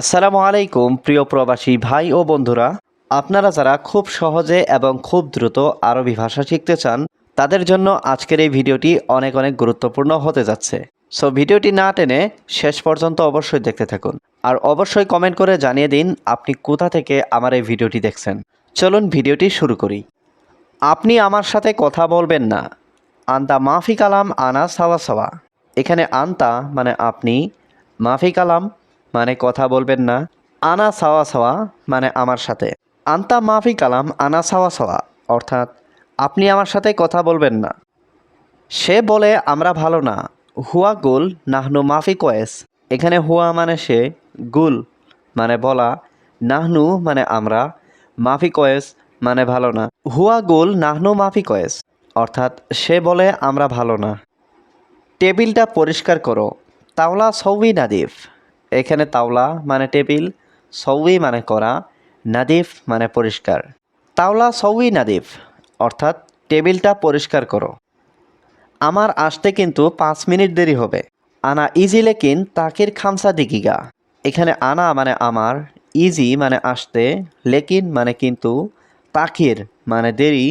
আসসালামু আলাইকুম, প্রিয় প্রবাসী ভাই ও বন্ধুরা। আপনারা যারা খুব সহজে এবং খুব দ্রুত আরবি ভাষা শিখতে চান, তাদের জন্য আজকের এই ভিডিওটি অনেক অনেক গুরুত্বপূর্ণ হতে যাচ্ছে। সো ভিডিওটি না টেনে শেষ পর্যন্ত অবশ্যই দেখতে থাকুন। আর অবশ্যই কমেন্ট করে জানিয়ে দিন আপনি কোথা থেকে আমার এই ভিডিওটি দেখছেন। চলুন ভিডিওটি শুরু করি। আপনি আমার সাথে কথা বলবেন না। আন্তা মাফি কালাম আনা সাওয়া সাওয়া। এখানে আন্তা মানে আপনি মাফি কালাম মানে কথা বলবেন না। আনা সাওয়া সাওয়া মানে আমার সাথে। আন্তা মাফি কালাম, আনা সাওয়া সাওয়া। অর্থাৎ, আপনি আমার সাথে কথা বলবেন না। সে বলে, আমরা ভালো না। হুয়া গুল, নাহনু মাফি কয়েস। এখানে হুয়া মানে সে, গুল মানে বলা। নাহনু মানে আমরা। মাফি কয়েস মানে ভালো না। হুয়া গুল, নাহনু মাফি কয়েস। অর্থাৎ, সে বলে, আমরা ভালো না। টেবিলটা পরিষ্কার করো। তাওলা সৌবি নাদিফ। এখানে তাওলা মানে টেবিল সৌবি মানে করা নাদিফ মানে পরিষ্কার। তাওলা সৌবি নাদিফ, অর্থাৎ টেবিলটা পরিষ্কার করো। আমার আসতে কিন্তু পাঁচ মিনিট দেরি হবে। আনা ইজি লেকিন তাকির খামসা দিকিগা এখানে আনা মানে আমার, ইজি মানে আসতে, লেকিন মানে কিন্তু তাকির মানে দেরি,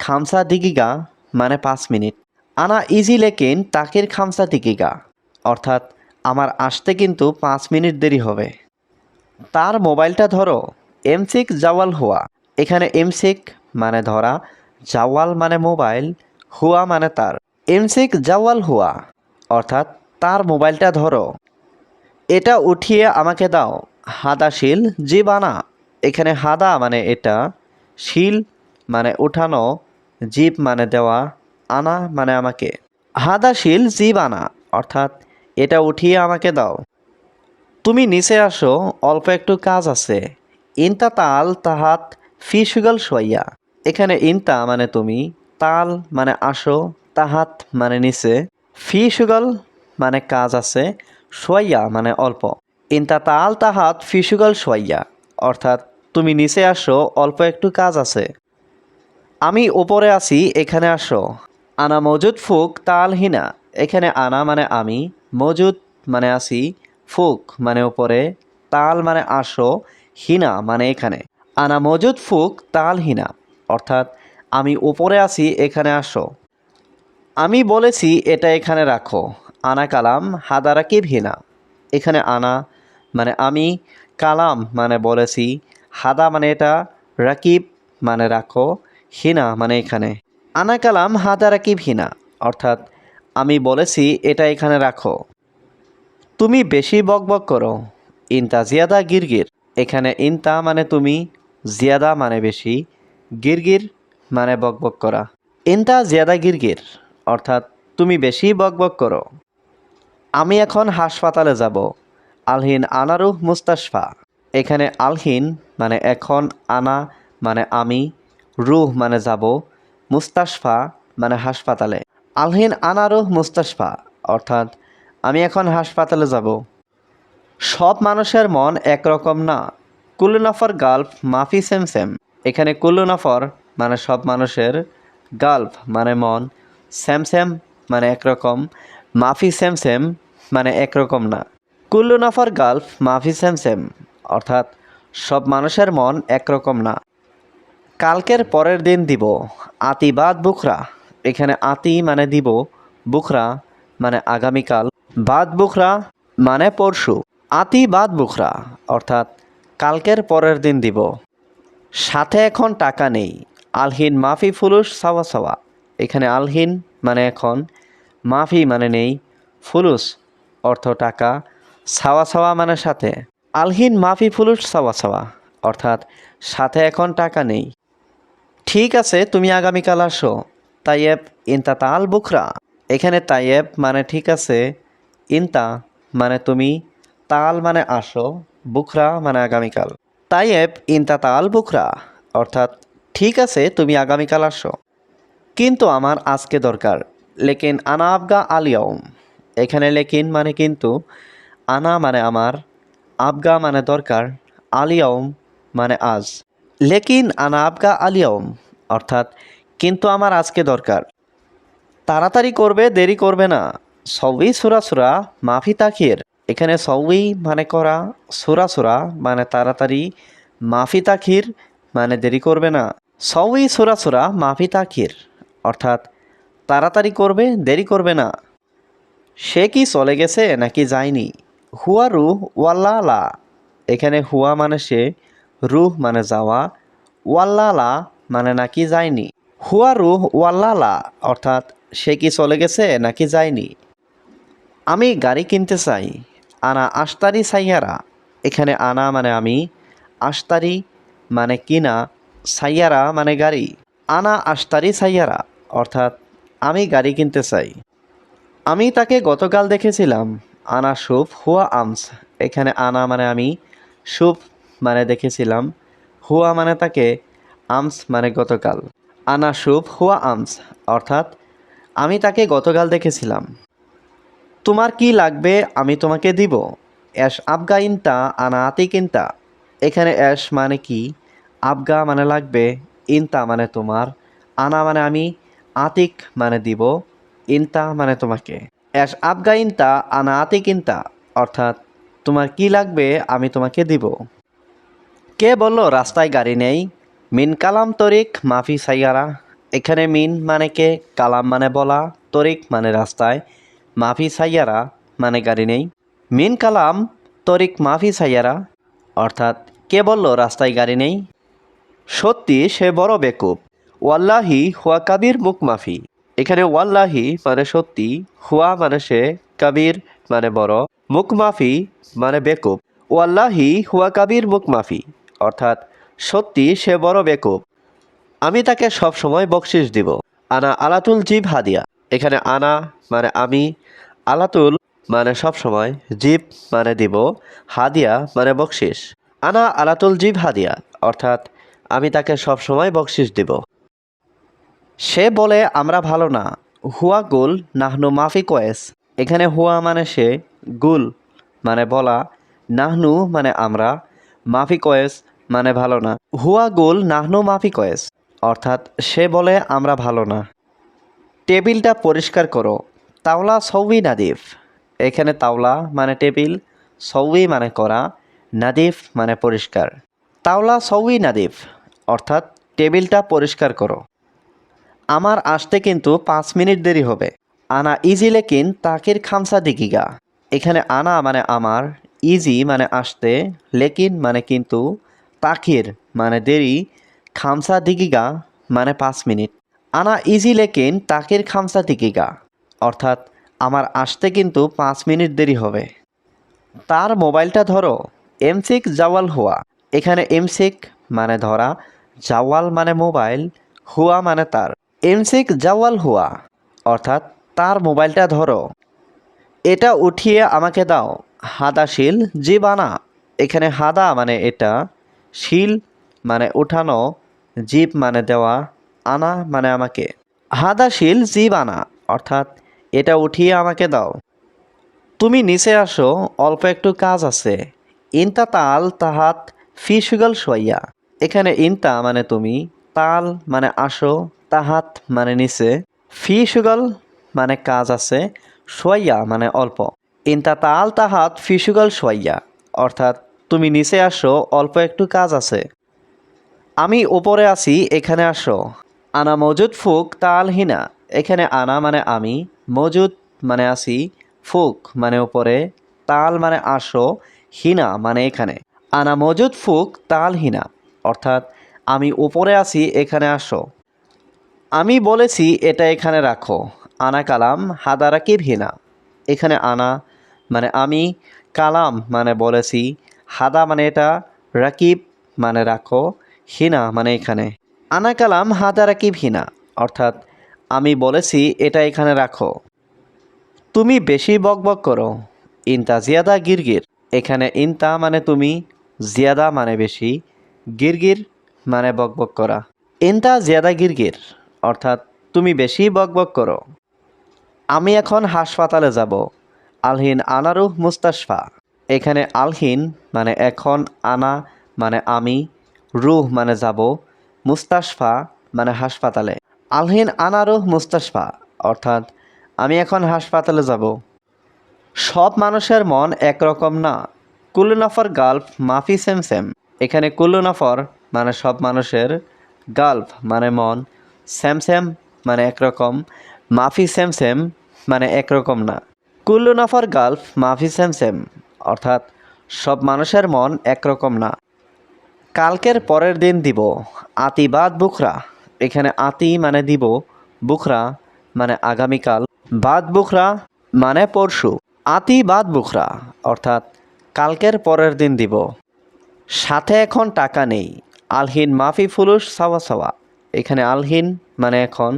খামসা দিকিগা মানে পাঁচ মিনিট। আনা ইজি লেকিন তাকির খামসা দিকিগা অর্থাৎ আমার আসতে কিন্তু পাঁচ মিনিট দেরি হবে। তার মোবাইলটা ধরো এম এমসিক জাওয়াল হুয়া। এখানে এমসিক মানে ধরা, জাওয়াল মানে মোবাইল, হুয়া মানে তার। এমসিক জাওয়াল হুয়া, অর্থাৎ তার মোবাইলটা ধরো। এটা উঠিয়ে আমাকে দাও, হাদা শিল জি বানা এখানে হাদা মানে এটা, শিল মানে উঠানো জিপ মানে দেওয়া, আনা মানে আমাকে। হাদা শিল জি বানা অর্থাৎ এটা উঠিয়ে আমাকে দাও। তুমি নিচে আসো, অল্প একটু কাজ আছে। ইনতা তাল তাহাত ফিসুগল সোয়াইয়া এখানে ইনতা মানে তুমি, তাল মানে আসো, তাহাত মানে নিচে। ফি ফিসুগল মানে কাজ আছে সোয়াইয়া মানে অল্প। ইনতা তাল তাহাত ফিসুগল সোয়াইয়া অর্থাৎ তুমি নিচে আসো, অল্প একটু কাজ আছে। আমি ওপরে আছি, এখানে আসো। আনা মজুদ ফুক তাল হিনা। এখানে আনা মানে আমি, মজুদ মানে আসি, ফুক মানে উপরে, তাল মানে আসো, হিনা মানে এখানে। আনা মজুদ, ফুক, তাল, হিনা, অর্থাৎ আমি উপরে আছি এখানে আসো। আমি বলেছি এটা এখানে রাখো। আনা কালাম হাদারাকিব হিনা। এখানে আনা মানে আমি, কালাম মানে বলেছি, হাদা মানে এটা, রাকিব মানে রাখো, হিনা মানে এখানে। আনা কালাম হাদা রাকিব হিনা, অর্থাৎ আমি বলেছি, এটা এখানে রাখো। তুমি বেশি বকবক করো। ইনতা জিয়াদা গিরগির। এখানে ইনতা মানে তুমি, জিয়াদা মানে বেশি। গিরগির মানে বকবক করা। ইনতা জিয়াদা গিরগির। অর্থাৎ তুমি বেশি বকবক করো। আমি এখন হাসপাতালে যাব। আলহিন আনারুহ মুস্তাশফা। এখানে আলহিন মানে এখন, আনা মানে আমি, রুহ মানে যাব। মুস্তাশফা মানে হাসপাতালে। আলহিন আনারুহ মুস্তাশফা, অর্থাৎ আমি এখন হাসপাতালে যাব। সব মানুষের মন একরকম না। কুল্লুনাফর গাল্ফ মাফি সেম সেম। এখানে কুল্লুনাফর মানে সব মানুষের, গাল্ফ মানে মন স্যাম স্যাম মানে একরকম, মাফি সেম সেম মানে একরকম না। কুল্লু নফর গাল্ফ মাফি সেম সেম, অর্থাৎ সব মানুষের মন একরকম না। কালকের পরের দিন দিব আতি বাদ বুখরা। এখানে আতি মানে দিব বুখরা মানে আগামীকাল। বাদ বুখরা মানে পরশু। আতি বাদ বুখরা, অর্থাৎ কালকের পরের দিন দিব। সাথে এখন টাকা নেই। আলহিন মাফি ফুলুস সাওয়া সাওয়া। এখানে আলহিন মানে এখন, মাফি মানে নেই, ফুলুস অর্থ টাকা, সাওয়া সাওয়া মানে সাথে। আলহিন মাফি ফুলুস সাওয়া সাওয়া, অর্থাৎ সাথে এখন টাকা নেই। ঠিক আছে, তুমি আগামীকাল আসো। তাইয়েব ইনতা তাল বুখরা। এখানে তাইয়েব মানে ঠিক আছে, ইনতা মানে তুমি তাল মানে আসো, বুখরা মানে আগামীকাল। তাইয়েব ইনতা তাল বুখরা, অর্থাৎ ঠিক আছে, তুমি আগামীকাল আসো। কিন্তু আমার আজকে দরকার, লেকিন আনা আবগা আলিয়ম এখানে লেকিন মানে কিন্তু, আনা মানে আমার, আবগা মানে দরকার আলিয়ম মানে আজ। লেকিন আনা আবগা আলিয়ম অর্থাৎ কিন্তু আমার আজকে দরকার। তাড়াতাড়ি করবে, দেরি করবে না। সবই সুরা সুরা, মাফি তাকির। এখানে সবই মানে করা, সোরা সোরা মানে তাড়াতাড়ি, মাফি তাখির মানে দেরি করবে না। সবই সোরা সোরা, মাফি তাখির অর্থাৎ, তাড়াতাড়ি করবে, দেরি করবে না। সে কি চলে গেছে নাকি যায়নি? হুয়া রুহ ওয়াল্লালা। এখানে হুয়া মানে সে, রুহ মানে যাওয়া, ওয়াল্লালা মানে নাকি যায়নি। হুয়া রুহ ওয়াল্লালা, অর্থাৎ সে কি চলে গেছে নাকি যায়নি? আমি গাড়ি কিনতে চাই, আনা আস্তারি সাইয়ারা। এখানে আনা মানে আমি, আশতারি মানে কিনা, সাইয়ারা মানে গাড়ি। আনা আস্তারি সাইয়ারা, অর্থাৎ আমি গাড়ি কিনতে চাই। আমি তাকে গতকাল দেখেছিলাম, আনা শুভ হুয়া আমস। এখানে আনা মানে আমি শুভ মানে দেখেছিলাম, হুয়া মানে তাকে, আমস মানে গতকাল। আনা শুভ হুয়া আমস, অর্থাৎ আমি তাকে গতকাল দেখেছিলাম। তোমার কি লাগবে আমি তোমাকে দিব। অ্যাশ আবগা ইনতা আনা আতি কিনতা এখানে অ্যাশ মানে কি? আবগা মানে লাগবে ইনতা মানে তোমার, আনা মানে আমি, আতিক মানে দিব ইনতা মানে তোমাকে। অ্যাশ আবগা ইনতা আনা আতি কিনতা অর্থাৎ তোমার কি লাগবে আমি তোমাকে দিব। কে বলল, রাস্তায় গাড়ি নেই? মিন কালাম তরিক মাফি সাইয়ারা। এখানে মিন মানে কে? কালাম মানে বলা। তরিক মানে রাস্তায়। মাফি সাইয়ারা মানে গাড়ি নেই। মিন কালাম তরিক মাফি সাইয়ারা। অর্থাৎ কে বলল রাস্তায় গাড়ি নেই? সত্যি সে বড় বেকুব। ওয়াল্লাহি হুয়া কাবির মুখ মাফি। এখানে ওয়াল্লাহি মানে সত্যি, হুয়া মানে সে কাবির মানে বড়, মুখ মাফি মানে বেকুব। ওয়াল্লাহি হুয়া কাবির মুখ মাফি। অর্থাৎ সত্যি সে বড় বেকুব। আমি তাকে সব সময় বকশিস দিব। আনা আলাতুল জিব হাদিয়া। এখানে আনা মানে আমি, আলাতুল মানে সব সময়, জিব মানে দিব, হাদিয়া মানে বকশিস আনা আলাতুল জিব হাদিয়া, অর্থাৎ আমি তাকে সব সময় বকশিস দিব। সে বলে, আমরা ভালো না। হুয়া গুল, নাহনু মাফি কয়েস। এখানে হুয়া মানে সে, গুল মানে বলা। নাহনু মানে আমরা, মাফি কয়েস মানে ভালো না। হুয়া গোল নাহনু মাফি কয়েস। অর্থাৎ সে বলে, আমরা ভালো না। টেবিলটা পরিষ্কার করো। তাওলা সৌবি নাদিফ। এখানে তাওলা মানে টেবিল, সৌবি মানে করা, নাদিফ মানে পরিষ্কার। তাওলা সৌবি নাদিফ। অর্থাৎ টেবিলটা পরিষ্কার করো। আমার আসতে কিন্তু পাঁচ মিনিট দেরি হবে। আনা ইজি লেকিন তাকির খামসা দিকিগা এখানে আনা মানে আমার, ইজি মানে আসতে, লেকিন মানে কিন্তু তাকির মানে দেরি, খামসা দিকিগা মানে পাঁচ মিনিট। আনা ইজি লেকিন তাকির খামসা দিকিগা অর্থাৎ আমার আসতে কিন্তু পাঁচ মিনিট দেরি হবে। তার মোবাইলটা ধরো, এমসিক জাওয়াল হুয়া। এখানে এমসিক মানে ধরা, জাওয়াল মানে মোবাইল, হুয়া মানে তার। এমসিক জাওয়াল হুয়া, অর্থাৎ তার মোবাইলটা ধরো। এটা উঠিয়ে আমাকে দাও হাদা শিল জি বানা এখানে হাদা মানে এটা শিল মানে উঠানো জিপ মানে দেওয়া আনা মানে আমাকে। হাদা শিল জি আনা, অর্থাৎ এটা উঠিয়ে আমাকে দাও। তুমি নিচে আসো, অল্প একটু কাজ আছে। ইনতা তাল তাহাত ফিসুগল সোয়াইয়া এখানে ইনতা মানে তুমি, তাল মানে আসো, তাহাত মানে নিচে। ফি ফিসুগল মানে কাজ আছে সোয়াইয়া মানে অল্প। ইনতা তাল তাহাত ফি ফিসুগল সোয়াইয়া অর্থাৎ তুমি নিচে আসো, অল্প একটু কাজ আছে। আমি ওপরে আছি, এখানে আসো। আনা মজুদ ফুক তাল হিনা। এখানে আনা মানে আমি, মজুদ মানে আছি, ফুক মানে উপরে, তাল মানে আসো, হিনা মানে এখানে। আনা মজুদ ফুক তাল হিনা, অর্থাৎ আমি উপরে আছি, এখানে আসো। আমি বলেছি, এটা এখানে রাখো। আনা কালাম হাদারাকিব হিনা। এখানে আনা মানে আমি, কালাম মানে বলেছি হাদা মানে এটা, রাকিব মানে রাখো, হিনা মানে এখানে। আনা কালাম, হাদা, রাকিব, হিনা। অর্থাৎ, আমি বলেছি, এটা এখানে রাখো। তুমি বেশি বকবক করো। ইনতা জিয়াদা, গিরগির। এখানে ইনতা মানে তুমি, জিয়াদা মানে বেশি, গিরগির মানে বকবক করা। ইনতা জিয়াদা, গিরগির। অর্থাৎ, তুমি বেশি বকবক করো। আমি এখন হাসপাতালে যাব। আলহিন আনারুহ মুস্তাশফা। এখানে আলহিন মানে এখন আনা মানে আমি, রুহ মানে যাব, মুস্তাশফা মানে হাসপাতালে। আলহিন আনারুহ মুস্তাশফা, অর্থাৎ আমি এখন হাসপাতালে যাব। সব মানুষের মন একরকম না। কুল্লু নফর গাল্ফ, মাফি সেম সেম। এখানে কুল্লু নফর মানে সব মানুষের গাল্ফ মানে মন সেম সেম মানে একরকম। মাফি সেম সেম মানে একরকম না। কুল্লু নফর গাল্ফ, মাফি সেম সেম। অর্থাৎ সব মানুষের মন একরকম না। কালকের পরের দিন দিব আতিবাদ বুখরা। এখানে আতি মানে দিব, বুখরা মানে আগামীকাল। বাদ বুখরা মানে পরশু। আতি বাদ বুখরা, অর্থাৎ কালকের পরের দিন দিব। সাথে এখন টাকা নেই, আলহিন মাফি ফুলুস সাওয়া সাওয়া। এখানে আলহিন মানে এখন,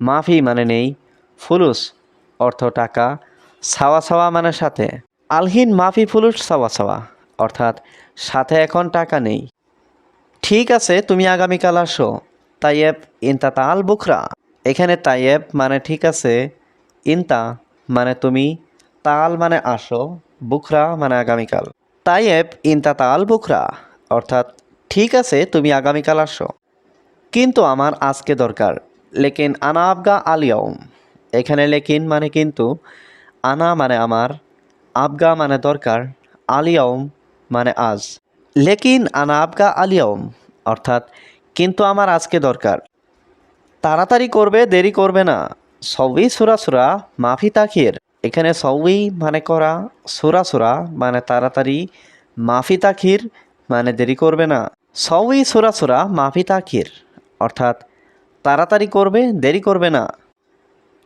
মাফি মানে নেই, ফুলুস অর্থ টাকা, সাওয়া সাওয়া মানে সাথে। আলহিন মাফি ফুলুস সাওয়া সাওয়া, অর্থাৎ সাথে এখন টাকা নেই। ঠিক আছে, তুমি আগামীকাল আসো। তাইয়েব, ইনতা তাল বুখরা। এখানে তাইয়েব মানে ঠিক আছে, ইনতা মানে তুমি তাল মানে আসো, বুখরা মানে আগামীকাল। তাইয়েব, ইনতা তাল বুখরা, অর্থাৎ ঠিক আছে, তুমি আগামীকাল আসো। কিন্তু আমার আজকে দরকার, লেকিন আনা আবগা আলিয়ম এখানে লেকিন মানে কিন্তু, আনা মানে আমার আবগা মানে দরকার আলিয়ম মানে আজ। লেকিন আনা আবগা আলিয়ম অর্থাৎ কিন্তু আমার আজকে দরকার। তাড়াতাড়ি করবে, দেরি করবে না। সবই সুরা সুরা, মাফি তাখির এখানে সবই মানে করা, সুরা সুরা মানে তাড়াতাড়ি। মাফি তাখির মানে দেরি করবে না। সবই সুরা সুরা, মাফি তাখির অর্থাৎ তাড়াতাড়ি করবে, দেরি করবে না।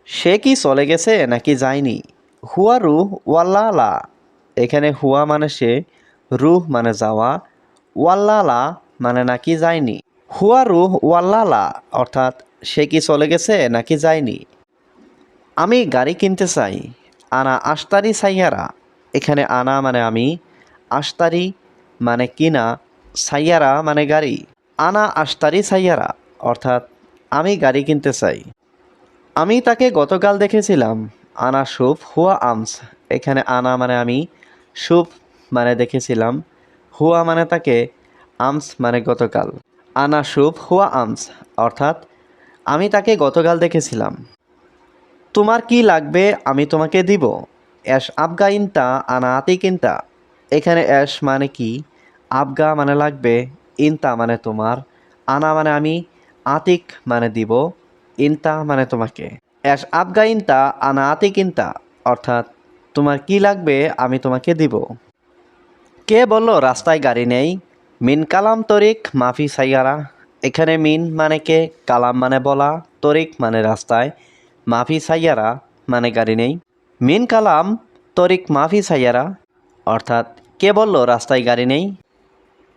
সে কি চলে গেছে নাকি যায়নি? হুয়া রুহ ওয়াল্লালা। এখানে হুয়া মানে সে, রুহ মানে যাওয়া, ওয়াল্লালা মানে নাকি যায়নি। হুয়া রুহ ওয়াল্লা লা অর্থাৎ সে কি চলে গেছে নাকি যায়নি। আমি গাড়ি কিনতে চাই, আনা আস্তারি সাইয়ারা। এখানে আনা মানে আমি আস্তারি মানে কিনা, সাইয়ারা মানে গাড়ি। আনা আস্তারি সাইয়ারা, অর্থাৎ আমি গাড়ি কিনতে চাই। আমি তাকে গতকাল দেখেছিলাম আনা সুপ হুয়া আমস। এখানে আনা মানে আমি সুপ মানে দেখেছিলাম। হুয়া মানে তাকে আমস মানে গতকাল। আনা সুপ হুয়া আমস, অর্থাৎ আমি তাকে গতকাল দেখেছিলাম। তোমার কি লাগবে আমি তোমাকে দিব? অ্যাশ আবগা ইনতা, আনা আতি কিনতা এখানে অ্যাশ মানে কি? আবগা মানে লাগবে, ইনতা মানে তোমার। আনা মানে আমি আতিক মানে দিব, ইনতা মানে তোমাকে। অ্যাশ আবগা ইনতা আনা আতি কিনতা, অর্থাৎ তোমার কি লাগবে আমি তোমাকে দিব। কে বলল, রাস্তায় গাড়ি নেই মিন কালাম তরিক, মাফি সাইয়ারা এখানে মিন মানে কে? কালাম মানে বলা। তরিক মানে রাস্তায়। মাফি সাইয়ারা মানে গাড়ি নেই। মিন কালাম তরিক, মাফি সাইয়ারা অর্থাৎ কে বলল, রাস্তায় গাড়ি নেই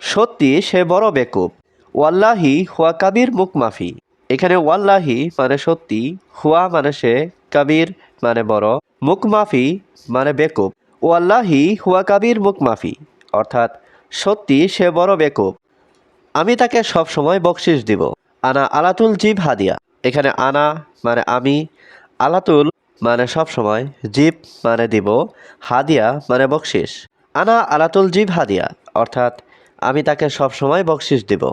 সত্যি সে বড় বেকুব। ওয়াল্লাহি, হুয়া কাবির মুখ মাফি। এখানে, ওয়াল্লাহি মানে সত্যি, হুয়া মানে সে, কাবির মানে বড়, মুখ মাফি মানে বেকুব। ওয়াল্লাহি হুয়া কাবির মুখ মাফি অর্থাৎ, সত্যি সে বড় বেকুব। আমি তাকে সব সময় বকশিস দিব। আনা আলাতুল জিব হাদিয়া। এখানে, আনা মানে আমি আলাতুল মানে সব সময় জিব মানে দিব, হাদিয়া মানে বকশিস আনা আলাতুল জিব হাদিয়া অর্থাৎ, আমি তাকে সব সময় বকশিস দিব।